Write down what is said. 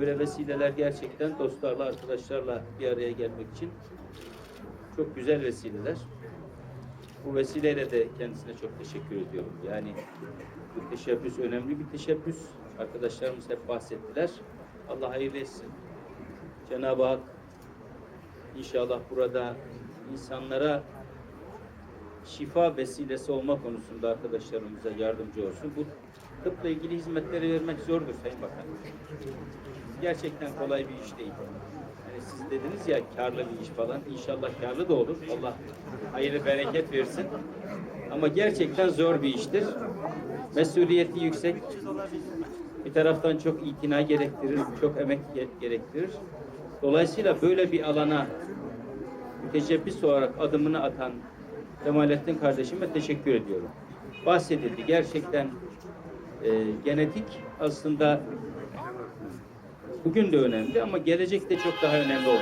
Böyle vesileler gerçekten dostlarla, arkadaşlarla bir araya gelmek için çok güzel vesileler. Bu vesileyle de kendisine çok teşekkür ediyorum. Yani bu teşebbüs önemli bir teşebbüs. Arkadaşlarımız hep bahsettiler. Allah hayırlı etsin. Cenab-ı Hak inşallah burada insanlara şifa vesilesi olma konusunda arkadaşlarımıza yardımcı olsun. Bu tıpla ilgili hizmetleri vermek zordur Sayın Bakan. Gerçekten kolay bir iş değil. Yani siz dediniz ya karlı bir iş falan. İnşallah karlı da olur. Allah hayırlı bereket versin. Ama gerçekten zor bir iştir. Mesuliyeti yüksek. Bir taraftan çok itina gerektirir, çok emek ge- gerektirir. Dolayısıyla böyle bir alana müteşebbis olarak adımını atan Kemalettin kardeşime teşekkür ediyorum. Bahsedildi. Gerçekten e, genetik aslında bugün de önemli ama gelecekte çok daha önemli olacak.